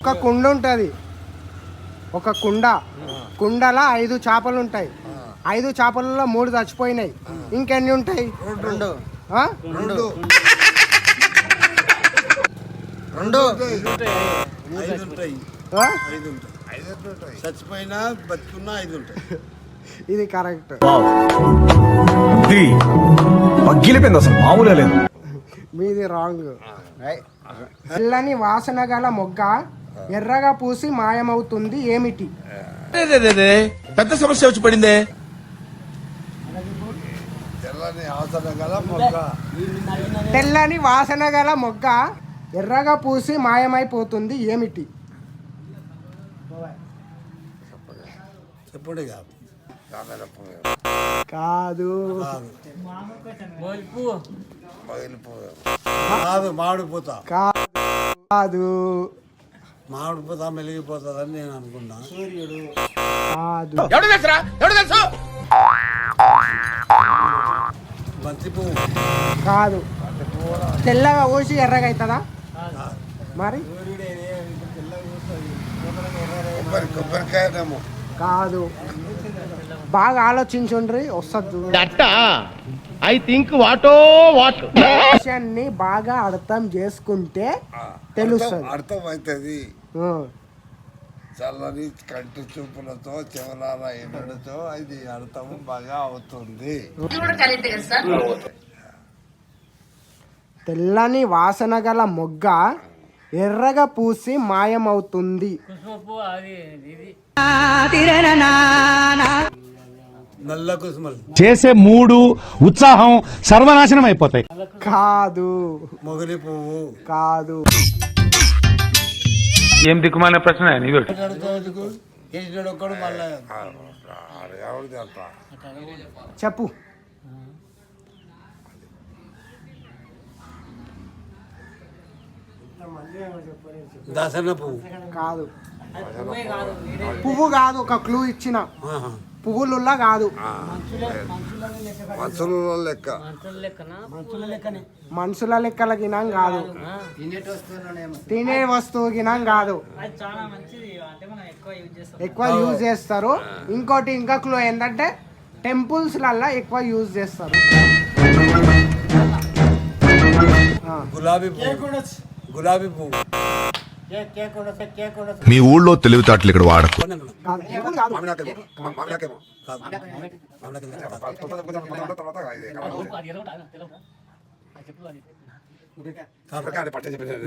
ఒక కుండ ఉంటుంది. ఒక కుండ. కుండలో ఐదు చేపలు ఉంటాయి. ఐదు చేపలలో మూడు చచ్చిపోయినాయి. ఇంకెన్ని ఉంటాయి? రెండు. ఆ? రెండు. రెండు. ఐదు ఉంటాయి ఆ? ఐదు ఉంటాయి చచ్చిపోయినా బతుకున్నా ఐదు ఉంటాయి ఇది కరెక్ట్. ఇది పగ్గిలిపోయింది అసలు మామూలే లేదు. మీది రాంగ్. తెల్లని వాసన గల మొగ్గ ఎర్రగా పూసి మాయమవుతుంది ఏమిటి? పెద్ద సమస్య వచ్చి పడిందే. తెల్లని వాసన గల మొగ్గ ఎర్రగా పూసి మాయమైపోతుంది ఏమిటి? చెప్పండి కాదు. కాదు. కాదు మామిడిపోతా కాదు. మామిడిపోతా మెలిగిపోతుందని నేను అనుకున్నా. బంతి పువ్వు కాదు. తెల్లగా ఊసి ఎర్రగా అవుతుందా మరి? కొబ్బరి కొబ్బరికాయనేమో. కాదు. బాగా ఆలోచించుండ్రి వస్తుంది ఐ థింక్ వాటో వాట్. విషయాన్ని బాగా అర్థం చేసుకుంటే తెలుస్తుంది. అర్థం అవుతుంది. చల్లని కంటి చూపులతో చెవలాల ఎండలతో ఇది అర్థం బాగా అవుతుంది. తెల్లని వాసన గల మొగ్గ ఎర్రగా పూసి మాయమవుతుంది. నల్ల కుసుమలు. చేసే మూడు ఉత్సాహం సర్వనాశనం అయిపోతాయి. కాదు. మొగలి పువ్వు. కాదు. ఏం దిక్కుమాలిన ప్రశ్న? నీది వేసినాడు ఒక్కడు మళ్ళా చెప్పు. దసన పువ్వు. కాదు. పువ్వు కాదు ఒక క్లూ ఇచ్చిన. పువ్వులుల్లా కాదు. మనుషుల లెక్క. మనుషుల లెక్కల గినం కాదు. తినే వస్తువు గినం కాదు. ఎక్కువ యూజ్ చేస్తారు. ఇంకోటి ఇంకా క్లూ ఏంటంటే టెంపుల్స్ లల్లా ఎక్కువ యూజ్ చేస్తారు. గులాబీ పువ్వు. గులాబీ పువ్వు. మీ ఊళ్ళో తెలివితేటలు ఇక్కడ వాడకు.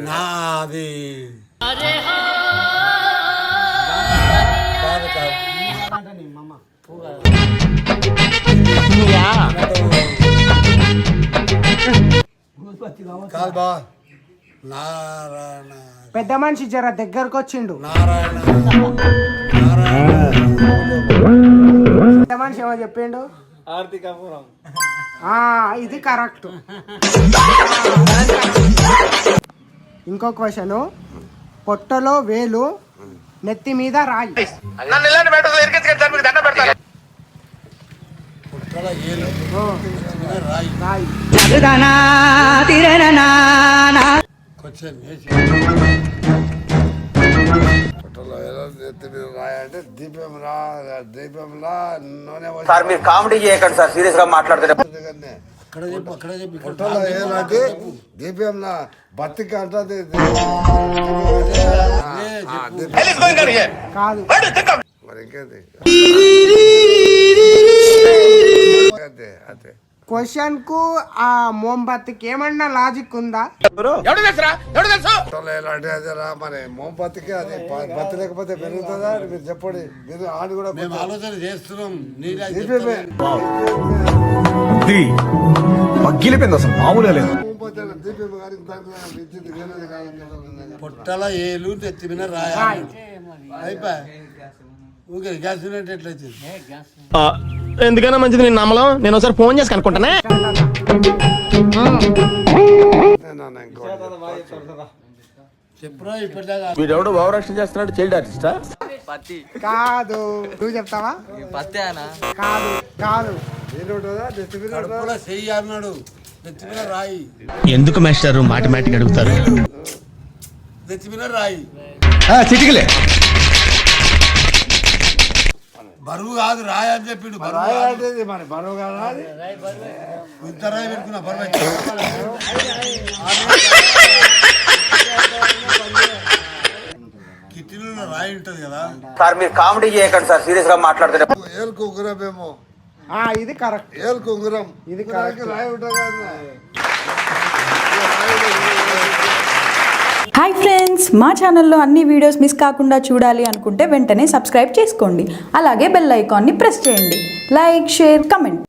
నాది. కాదు బా నారాయణ. పెద్ద మనిషి జర దగ్గరకు వచ్చిండు నారాయణ. పెద్ద మనిషి ఏమో చెప్పిండు? ఆ, ఇది కరెక్ట్. ఇంకో క్వశ్చన్. పొట్టలో వేలు నెత్తి మీద రాయి. రాయి. రాయి క్వశ్చన్ వేసి పుట్టలో ఏలు ఎత్తి మీద రాయి అంటే దీపం రా దీపంలా నూనె పోసి- సార్ మీరు కామెడీ చేయకండి సార్ సీరియస్గా మాట్లాడుతున్నారు అందుకనే. అక్కడ చెప్పు అక్కడ చెప్పు పుట్టలో ఏలంటే దీపంలా బతికి అంటది కాదు. మరి ఇంకేంది అదే అదే క్వశ్చన్కు ఆ మోంబత్తికి ఏమన్నా లాజిక్ ఉందా? మరి? మోంపత్తికి అది ప- బతి లేకపోతే పెరుగుతుందా? మీరు చెప్పండి. మీరు ఆడు కూడా మేము ఆలోచన చేస్తున్నాం. పగ్గిలిపోయింది అసలు మామూలే లేదు. పుట్టల ఏలు నెత్తి మీద రాయ అయిపోయి? ఊకే గ్యాస్ యూనిట్ ఎట్లా వచ్చింది? ఎందుకైనా మంచిది? నేను నమ్మలం? నేను ఒకసారి ఫోన్ చేసి కనుక్కుంటానే. వీడెవడో భావరక్షణ చేస్తున్నాడు చైల్డ్ ఆర్టిస్టా? పత్తి కాదు. నువ్వు చెప్తావా? పత్తి అనా కాదు కాదు. చెయ్యి అన్నాడు. మీద రాయి. ఎందుకు మాస్టర్? మాటిమాటికి అడుగుతారు. మీద రాయి. చిటికలే. బరువు కాదు రాయి అని చెప్పిండు. బరువు కాదు. మరి బరువు కదా అది ఇంత రాయి పెట్టుకున్నా బరువు అయితే. కిటిలో రాయి ఉంటది కదా. సార్ మీరు కామెడీ చేయకండి సార్ సీరియస్గా మాట్లాడుతున్నారు ఏలుకు ఉంగురమేమో ఆ, ఇది కరెక్ట్. ఏలుకు ఉంగురం ఇది ఉంగరానికి రాయి ఉంటుంది కదా. హాయ్ ఫ్రెండ్స్ మా ఛానల్లో అన్ని వీడియోస్ మిస్ కాకుండా చూడాలి అనుకుంటే వెంటనే సబ్స్క్రైబ్ చేసుకోండి. అలాగే బెల్ ఐకాన్ని ప్రెస్ చేయండి. Like share comment.